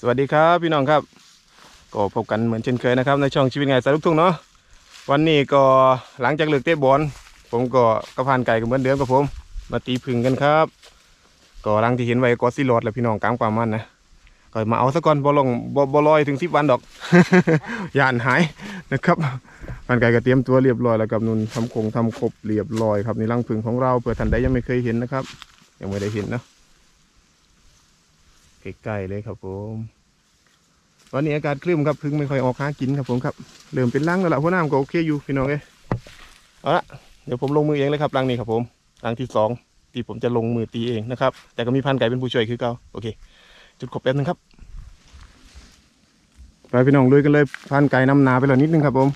สวัสดีครับพี่น้องครับ ก็พบกันเหมือนเช่นเคยนะครับ ในช่องชีวิตไงสายลูกทุ่งเนาะวันนี้ก็หลังจากเลิกเตะบอลผมก็กระพานไก่กันเหมือนเดิมกับผม มาตีพึ่งกันครับ ก็หลังที่เห็นไว้ก็สิหลดแล้วพี่น้องกลางป่ามมันนะก็มาเอาซะก่อนบ่ลงบ่บ่ลอยถึงสิบวันดอกย่านหายนะครับพันไก่ก็เตรียมตัวเรียบร้อยแล้วกับนุนทำคงทำครบเรียบร้อยครับในรังพึ่งของเราเผื่อท่านใดยังไม่เคยเห็นนะครับ ยังไม่ได้เห็นเนาะ ใกล้ๆเลยครับผม ตอนนี้อากาศครึ้มครับพึ่งไม่ค่อยออกหากินครับผมครับเริ่มเป็นรังแล้วล่ะเพราะน้ำก็โอเคอยู่พี่น้องเอ้ยเอาละเดี๋ยวผมลงมือเองเลยครับรังนี้ครับผมรังที่สองที่ผมจะลงมือตีเองนะครับ แต่ก็มีพันไก่เป็นผู้ช่วยคือเก่าโอเค จุดขบแป๊บนึงครับไปพี่น้องลุยกันเลยพันไก่นำนาไปแล้วนิดนึงครับผม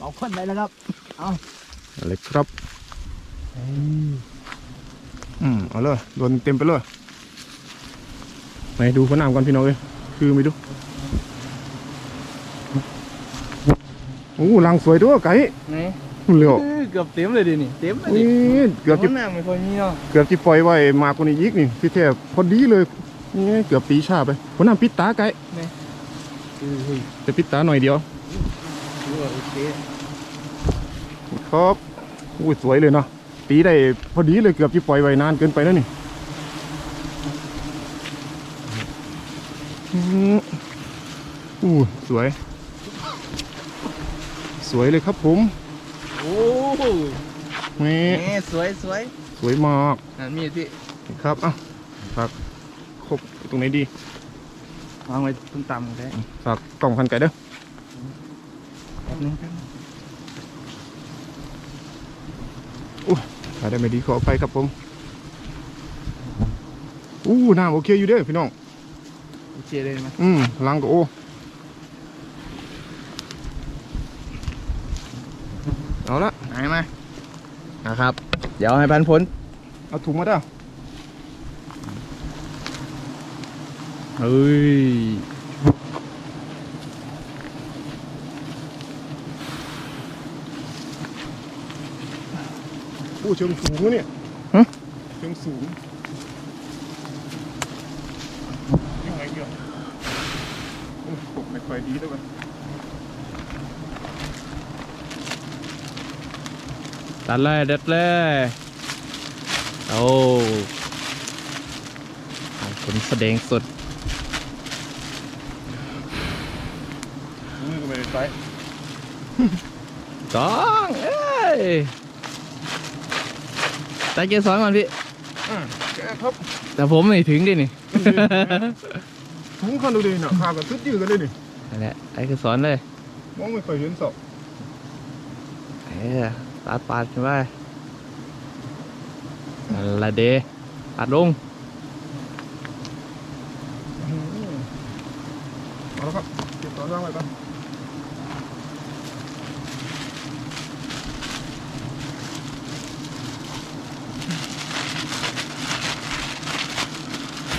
สองคนไปแล้วครับเอาเลยครับอืมเอาเลยโดนเต็มไปเลย ไหนดูพน้ำก่อนพี่น้องเอ้ยคือไม่ดูโอ้รังสวยด้วยไก่นี่เหลียวเกือบเต็มเลยดินี่เต็มเลยดินี่เกือบแต่จะว่าน้ำไม่ค่อยมีเนาะเกือบจะปล่อยไว้มากกว่านี้อีกนี่ที่แท้พอดีเลยนี่เกือบตีชาไปพน้ำปิดตาไก่เฮ้ยจะปิดตาหน่อยเดียวถือว่าโอเคครับอุ้ยสวยเลยเนาะตีได้พอดีเลยเกือบจะปล่อยไว้นานเกินไปแล้วนี่อืม อู้สวย สวยเลยครับผมโอ้โหนี่ นี่สวยสวยสวยมากนั่นมีที่ครับอะฝากครบตรงไหนดีวางไว้ตุ้มต่ำได้ฝากกล่องพันไก่เด้อแป๊บนึงครับถ้าได้ไม่ดีขอไปครับผมอู้น้ำโอเคอยู่เด้อพี่น้องโอเคเลยไหมอืมลังก็โอ้ เอาละไหนมานะครับ เดี๋ยวให้พันผลเอาถุงมาเด้อเฮ้ยอู้เชิงสูงวะเนี่ยฮะเชิงสูงยังไงเกี่ยวโอ้ตกไม่ค่อยดีด้วยวะตั ดเลยเด็ดเลยโอ้ผลแสดงสดมือก็ไม่ได้ใส่ต้องเอ้ยตาเกียร์สองก่อนพี่อ่าแกครับแต่ผมไม่ถึงดินี่ถุงคันดูดิเนาะขากับชุดยืดกันเลยนี่นั่นแหละไอ้คือสอนเลยมองไม่ค่อยเห็นศอกเอ้ย ปาดปาดขึ้นไปนั่นละเดปาดลงเอาละครับเก็บตัวร่างไว้ก่อน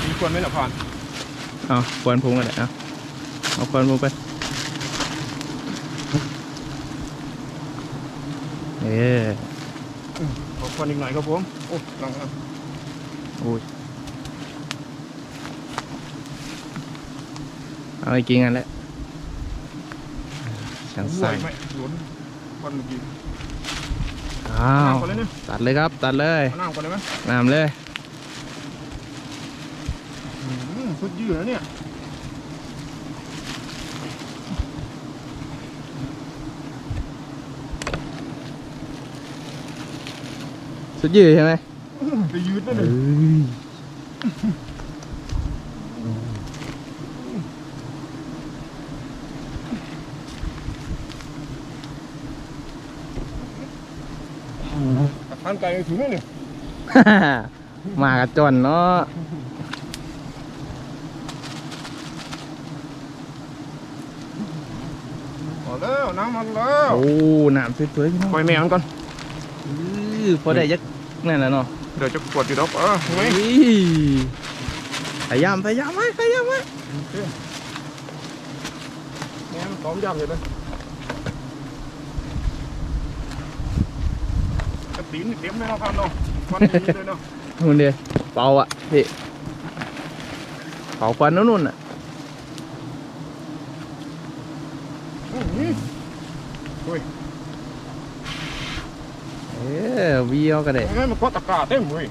มีควรไหมล่ะผ่านเอาควนพุงกันเลยเอาเอาควนพุงไป เอ้ยขอควรอีกหน่อยครับผม โอ้ลังครับโอ้ยเอาไปกินกันแล้วช่างใส่ใส่ไหมหลุนควันเมื่อกี้อ้าเอาวน้ำก่อนเลยเนี่ยตัดเลยครับ ตัดเลยเอาน้ำก่อนเลยไหมน้ำเลยอืมสุดยืดนะเนี่ย สุดยืดใช่ไหมไปยืดนั่นเอเลย้ยทานไก่ถึงนี่เนี่ยมากับจอนเนาะพอแล้วน้ำมันแล้ว โอ้ น้ำสวยๆพี่น้องปล่อยแมวมันก่อนอื้อพอได้ยัก นั่นแหละเนาะเดี๋ยวจะปวดอยู่ดอกเออเห็นไหมอุ้ยพยายามพยายามไว้พยายามไว้แม่มันซ้อมยำอยู่เลยกระตีนนี่เต็มเลยเนาะพันเนาะมันนี้เลยเนาะหุ่นเดียวเบาอะพี่เผาควันนู่นน่ะอื้อหื อเออวีเอาก็ได้เอ้ยมันก็ตะกร้าเต็มเลย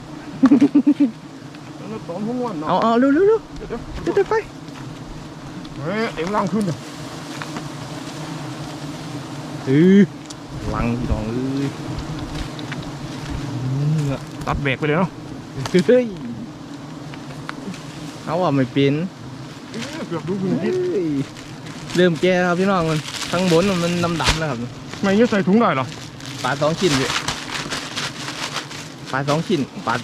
แล้วตอนหัวเนาะเอาเอาเร็วเร็วเร็วเดี๋ยวเดี๋ยวเดี๋ยวเดี๋ยวไปเฮ้ยเต็มล่างขึ้นเลยเออลังพี่น้องเอ้ยตัดเบรกไปเลยเนาะเฮ้ยเขาว่าไม่เป็นเอ้ยเกือบดูพื้นเฮ้ที่ยเริ่มแก่แล้วครับพี่น้องมันข้างบนมันดำดำๆแล้วครับไม่เงี้ยใส่ถุงได้เหรอปลาสองชิ้นเลย ปลาสองชิ้นปลา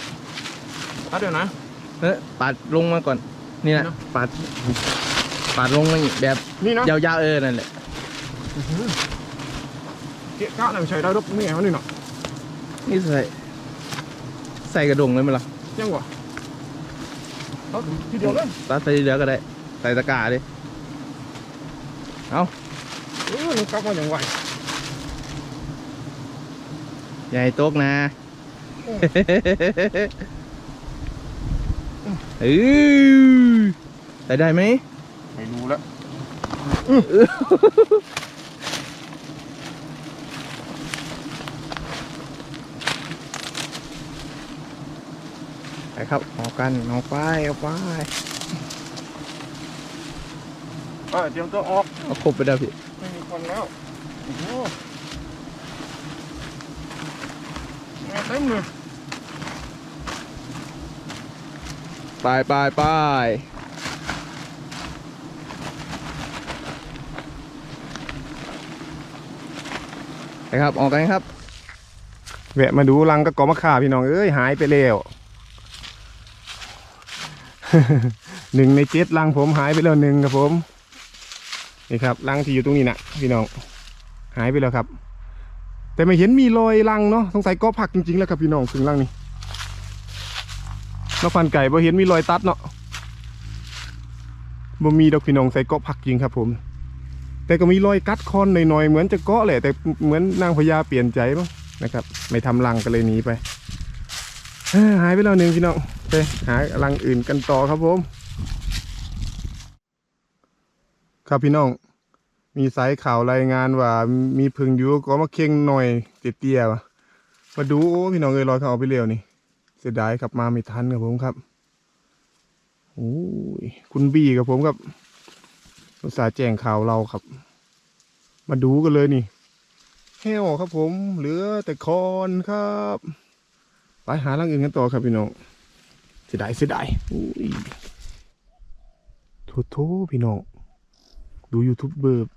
ตัดเดี๋ยวนะ เออปาดลงมาก่อน นี่นะเนอะ ปาดปาดลงมาอีกแบบนี่นะยาวๆเออนั่นแหละเกะกะหนังใช้ได้รบนี่ไงวะนี่เนาะนี่ใส่ใส่กระดงเลยมั้ยล่ะยังวะตัดทีเดียวเลยตัดใส่เหลือก็ได้ใส่ตะกร้าดิเออมันกลับมาอย่างไวอย่าให้ตกนะ เออใส่ได้ไหมไม่รู้แล้วไปครับออกกันออกไปออกไปเออเตรียมตัวออกเอาครบไปแล้วพี่ ไม่มีคนแล้วโอ้โหแม่ เต็มเลยไปไปไปไปครับ ออกกันครับ แวะมาดูรังกระกอมะข่าพี่น้อง เอ้ย หายไปแล้ว หนึ่งในเจ็ดรังผมหายไปแล้วหนึ่งครับผม นี่ครับรังที่อยู่ตรงนี้นะพี่น้อง หายไปแล้วครับ แต่ไม่เห็นมีรอยรังเนาะสงสัยก็ผักจริงๆแล้วครับพี่น้องถึงรังนี้นกพันไก่บ่เห็นมีรอยตัดเนาะบ่มีดอกพี่น้องใส่เกาะผักจริงครับผม แต่ก็มีรอยกัดคอนหน่อยๆเหมือนจะเกาะแหละแต่เหมือนนางพญาเปลี่ยนใจมั้งนะครับ ไม่ทำรังก็เลยหนีไปหายไปแล้วหนึ่งพี่น้องไปหารังอื่นกันต่อครับผม ครับพี่น้อง มีสายข่าวรายงานว่า มีพึ่งอยู่ก็มาเค็งหน่อยเตี้ยวะมาดูโอ้พี่น้องเอ้ยลอยเขาเอาไปเร็วนี่ เสียดายครับมาไม่ทันครับผมครับโอ้ยคุณบี้กับผมครับอุตส่าแจ้งข่าวเราครับ มาดูกันเลยนี่แห้วครับผม เหลือแต่คอนครับ ไปหารังอื่นกันต่อครับพี่น้องเสียดายเสียดายอุ้ยโทโทพี่น้องดูยูทูบเบอร์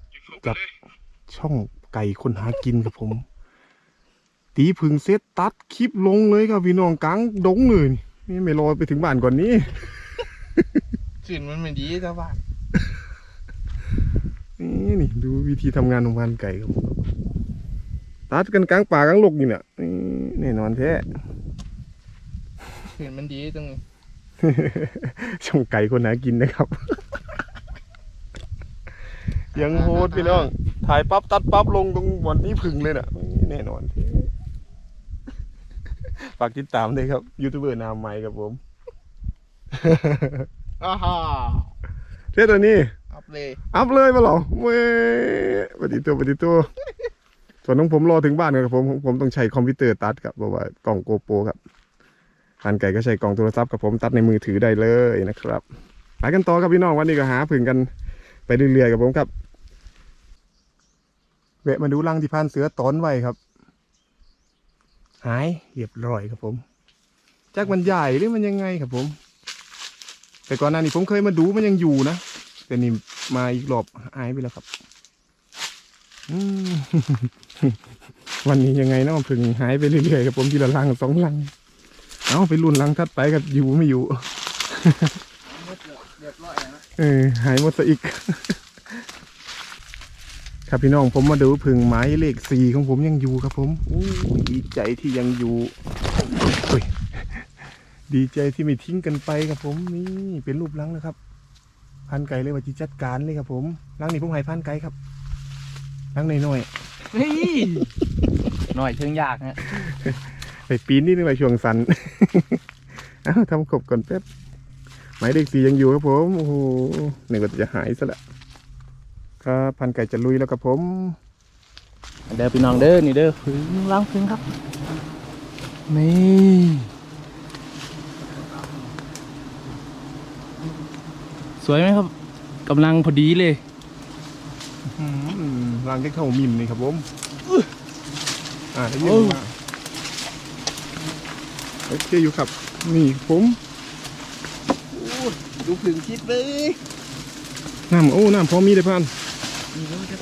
กับช่องไก่คนหากินครับผม ตีพึงเซตตัดคลิปลงเลยครับพี่น้องกลางดงเลยนี่ไม่รอไปถึงบ้านก่อนนี้สิ่นมันไม่ดีจ้าบ้านนี่นี่ดูวิธีทำงานของพรานไก่ครับผมตัดกันกลางป่ากลางลกอยู่เนี่ยนี่แน่นอนแท้สิ่นมันดีตรงนี้ช่องไก่คนหากินนะครับ ยังโหดพี่น้อง ถ่ายปั๊บตัดปั๊บลงตรงวันนี้พึ่งเลยน่ะแน่นอนที่ฝากติดตามด้วยครับ ยูทูบเบอร์หนามใหม่ครับผมอ้าฮ่าเท่ตัวนี้ อัพเลย อัพเลยมาเหรอเว้ยปฏิตัวปฏิตัวส่วนของผมรอถึงบ้านครับผม ผมต้องใช้คอมพิวเตอร์ตัดครับเพราะว่ากล่องโกโปรครับพันไก่ก็ใช้กล่องโทรศัพท์กับผมตัดในมือถือได้เลยนะครับไปกันต่อครับพี่น้องวันนี้ก็หาผึ่งกันไปเรื่อยๆกับผมครับแวะมาดูรังที่พานเสือตอนไว้ครับ หายเรียบร้อยครับผมจากมันใหญ่หรือมันยังไงครับผม แต่ก่อนหน้านี้ผมเคยมาดูมันยังอยู่นะแต่นี่มาอีกรอบหายไปแล้วครับวันนี้ยังไงเนาะพึ่งหายไปเรื่อยๆครับผมทีละลังสองลัง เอาไปรุ่นลังทัดไปกับอยู่ไม่อยู่เออหายหมดซะอีก ครับพี่น้องผมมาดูพึ่งหมายเลขสี่ของผมยังอยู่ครับผมอู้ดีใจที่ยังอยู่โอ้ยดีใจที่ไม่ทิ้งกันไปครับผมนี่เป็นรูปลังนะครับพันไก่เลยว่าจิจัดการเลยครับผมลังนี้ผมให้พันไก่ครับลังน้อยๆเฮ้ยหน่อยเชิงยากฮะไปปีนนี่นึงไปช่วงสันเอ้าทำกบก่อนแป๊บหมายเลขสี่ยังอยู่ครับผมโอ้โหหนึ่งก็จะหายซะและ ครับพันไก่จะลุยแล้วครับผม เด้อพี่น้องเด้อนี่เด้อพึ่งล้างพึ่งครับ นี่สวยไหมครับกำลังพอดีเลยอืมรังแค่เข้ามิมนี่ครับผมอ่าได้ยินโอ้มาโอเคอยู่ครับ นี่ผมดูพึ่งคิดเลยน้ำโอ้ น้ำพอมีเลยพัน นี่ก็จะ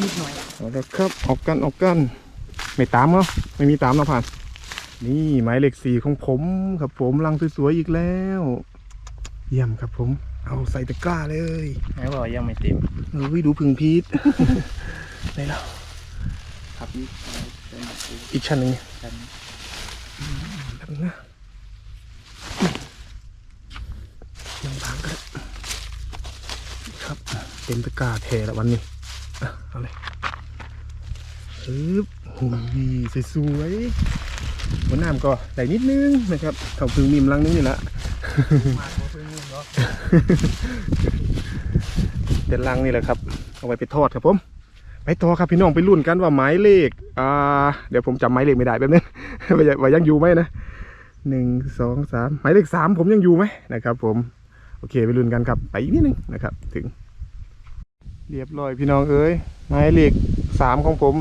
นิดหน่อยเอาละครับออกกันออกกัน ไม่ตามเนาะไม่มีตามเนาะพันนี่หมายเลขสี่ของผมครับผมรังสวยๆอีกแล้ว เยี่ยมครับผม เอาใส่ตะกร้าเลยไหนบอกยังไม่เต็มเฮ้ยดูพึ่งพีทไหนแล้วครับนี่อีกชั้นหนึ่งกันแบบนึงนะยังบางก็ได้ครับเต็มตะกร้าเทล้ววันนี้เอาเลยฮึบหุยสวยๆหัวน้ำก็ได้นิดนึงนะครับเขาพึ่งมีมลังนึงนี่แหนึ่งเนาะเป็นลังนี่แหละครับ เอาไว้ไปทอดครับผมไปต่อครับพี่น้องไปรุ่นกันว่าหมายเลขอ่าเดี๋ยวผมจำหมายเลขไม่ได้แป๊บนึงว่ายังว่ายังอยู่ไหมนะหนึ่งสองสามหมายเลขสามผมยังอยู่ไหมนะครับ ผมโอเคไปรุ่นกันครับ ไปอีกนิดนึงนะครับ ถึง เรียบร้อยพี่น้องเอ้ยหมายเลขสามของผม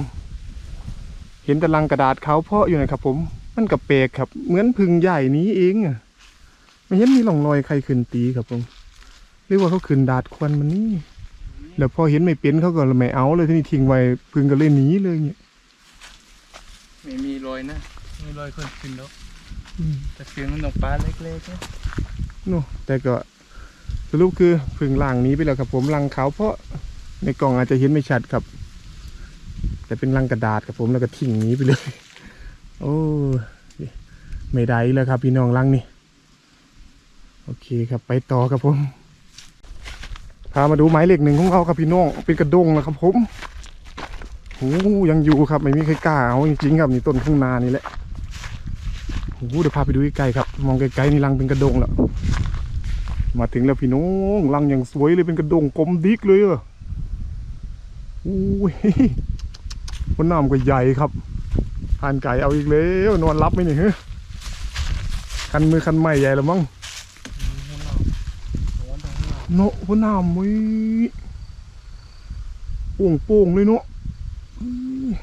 เห็นแต่ลังกระดาษเขาวเพาะอยู่นะครับผมมันกับเปลกครับ เหมือนพึ่งใหญ่นี้เองอะไม่เห็นมีร่องรอยใครขึ้นตีครับผมเรียกว่าเขาขึ้นดาดควันมันนี่แล้วพอเห็นไม่เป็นเขาก็ไม่เอาเลยที่นี่ทิ้งไว้พึ่งก็เลยหนีเลยเนี่ยไม่มีรอยนะมีรอยคนขึ้นแล้วแต่เสียงมันต้องปลาเล็กๆนะโน่แต่ก็สรุปคือพึ่งล่างหนี้ไปแล้วครับผมลังขาวเพราะ ในกล่องอาจจะเห็นไม่ชัดครับ แต่เป็นลังกระดาษครับผมแล้วก็ทิ้งนี้ไปเลย โอ้ไม่ได้แล้วครับ พี่น้องลังนี่โอเคครับไปต่อครับผมพามาดูหมายเลขหนึ่งของเราครับพี่น้องเป็นกระดงนะครับผมโอ้ยังอยู่ครับ ไม่มีใครกล้าเอาจริงๆครับนี่ต้นทุ่งนานี่แหละโอ้เดี๋ยวพาไปดูใกล้ๆครับ มองไกลๆนี่รังเป็นกระดงแล้ว มาถึงแล้วพี่น้องรังอย่างสวยเลยเป็นกระดงกลมดิกเลยอะ อ้ยคนน้ำก็ใหญ่ครับทานไก่เอาอีกแล้วนอนรับไหมเนี่ฮ้ยคันมือคันใหม่ใหญ่แล้วมั้งเนาะหัวหน้ำมุ้ยโป่งโป่งเลยเนาะ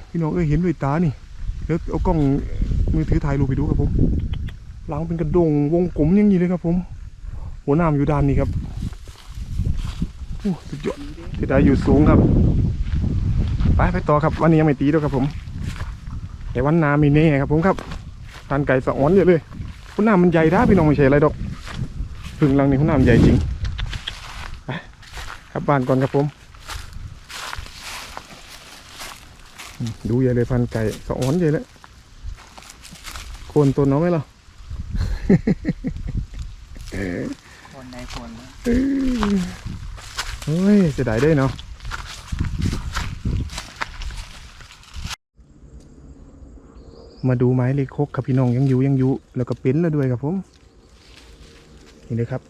พี่น้องเอ้ยเห็นด้วยตานี่เดี๋ยวเอากล้องมือถือถ่ายรูปไปดูครับผมหลังเป็นกระดงวงกลมอย่างนี้เลยครับผม หัวหน้ำอยู่ด้านนี้ครับโอ้สุดยอดที่ได้อยู่สูงครับ ไปไปต่อครับวันนี้ยังไม่ตีด้วยครับผม แต่วันหนาไม่แน่ครับผมครับทานไก่สะอ้อนเยอะเลยหัวหน้ามันใหญ่ด้าพี่น้องไม่ใช่อะไรดอกพึ่งหลังนี้หัวหน้ามันใหญ่จริงกลับบ้านก่อนครับผมอืมดูใหญ่เลยพันไก่สองอ้อนใหญ่แล้วโคนตัวน้องไหมล่ะคนในคนนะเฮ้ยเสียดายได้เนาะ มาดูไม้เล็กคกครับพี่น้องยังอยู่ยังอยู่แล้วก็เป็นแล้วด้วยครับผมนี่เลยครับ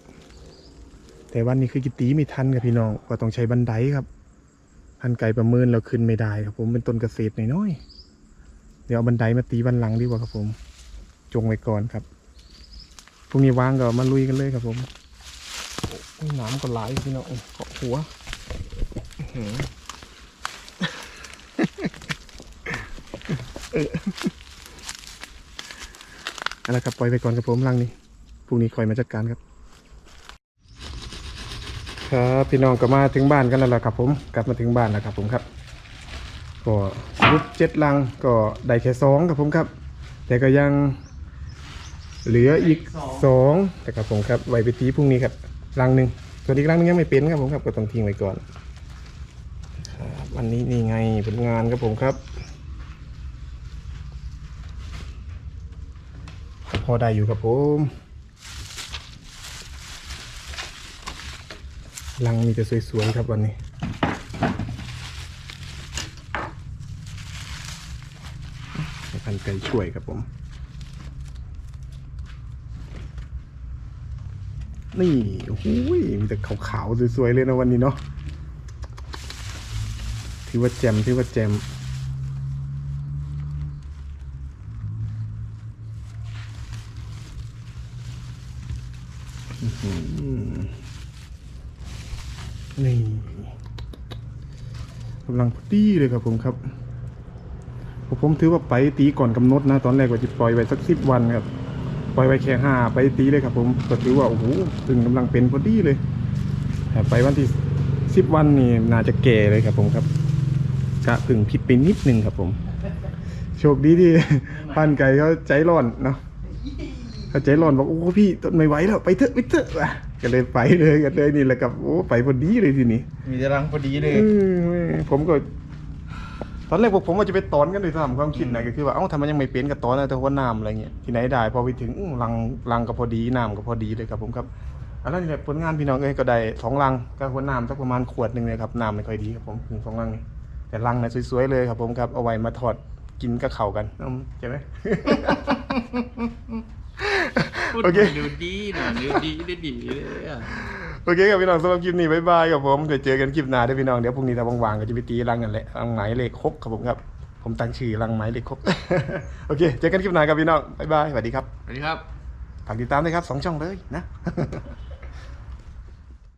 แต่วันนี้คือกิตีไม่ทันครับพี่น้องก็ต้องใช้บันไดครับพันไก่ประเมินเราขึ้นไม่ได้ครับผมเป็นต้นเกษตรน้อยๆเดี๋ยวเอาบันไดมาตีวันหลังดีกว่าครับผม จงไว้ก่อนครับพรุ่งนี้ว่างก็มาลุยกันเลยครับผมน้ำก็ไหลพี่น้องเกาะหัวเออ เอาละครับปล่อยไปก่อนครับผมลังนี้พรุ่งนี้คอยมาจัดการครับ ครับพี่น้องก็มาถึงบ้านกันแล้วล่ะครับ ผมกลับมาถึงบ้านแล้วครับ ผมครับ ก็รุปเจ็ดลังก็ได้แค่สองครับผมครับ แต่ก็ยังเหลืออีกสองแต่ครับผมครับไว้ไปตีพรุ่งนี้ครับลังหนึ่งส่วนอีกลังหนึงยังไม่เป็นครับผมครับก็ต้องทิ้งไว้ก่อนครับวันนี้นี่ไงผลงานครับผมครับ พอได้อยู่ครับผมลังมีแต่สวยๆครับวันนี้ให้พันไก่ช่วยครับผม นี่โอ้โหมีแต่ขาวๆสวยๆเลยนะวันนี้เนาะถือว่าแจมถือว่าแจมอื้อหือนี่กำลังพอ ดีเลยครับผมครับผมถือว่าไปตีก่อนกำหนดนะ ตอนแรกว่าจะปล่อยไว้สักสิบวันครับปล่อยไว้แค่ห้าไปตีเลยครับ ผมก็ถือว่าโอ้โหถึงกำลังเป็นพอดีเลยไปวันที่สิบวันนี่น่าจะแก่เลยครับ ผมครับกะพึ่งผิดไปนิดนึงครับ ผม โชคดีที่พันไก่เขาใจร้อนเนาะเขาใจร้อนบอกโอ้พี่ต้นไม่ไหวแล้วไปเถอะไปเถอะ ก็เลยไปเลยกันเลยนี่แหละครับโอ้ไปพอดีเลยทีนี้มีแต่รังพอดีเลยเออผมก็ ตอนแรกพวกผมว่าจะไปตอนกันเลยทำความคิดนะก็คือว่าเอ้าทำไมยังไม่เป็นกับตอนนะแต่ว่าน้ำอะไรเงี้ยที่ไหนได้พอไปถึงอื้อรังรังก็พอดีน้ำก็พอดีเลยครับผมครับอันนั้นนี่แหละผลงานพี่น้องเอ้ยก็ได้สองรังก็หัวน้ำสักประมาณขวดหนึ่งเลยครับน้ำไม่ค่อยดีครับผมถึงสองรังนี่แต่รังนะสวยๆเลยครับผมครับเอาไว้มาทอดกินกับเข่าวกันอืมใช่ไหม โอเค ดูดีนะดูดีได้ดีเลยอะโอเคครับพี่น้องสำหรับคลิปนี้บ๊ายบายครับผมเดี๋ยวเจอกันคลิปหน้าเด้อพี่น้องเดี๋ยวพรุ่งนี้ถ้าว่างๆก็จะไปตีรังกันแหละรังไหมเลขคกครับผมครับ ผมตั้งชื่อรังไหมเลขคกโอเคเจอกันคลิปหน้าครับพี่น้องบ๊ายบายสวัสดีครับสวัสดีครับ ฝากติดตามด้วยครับสองช่องเลยนะ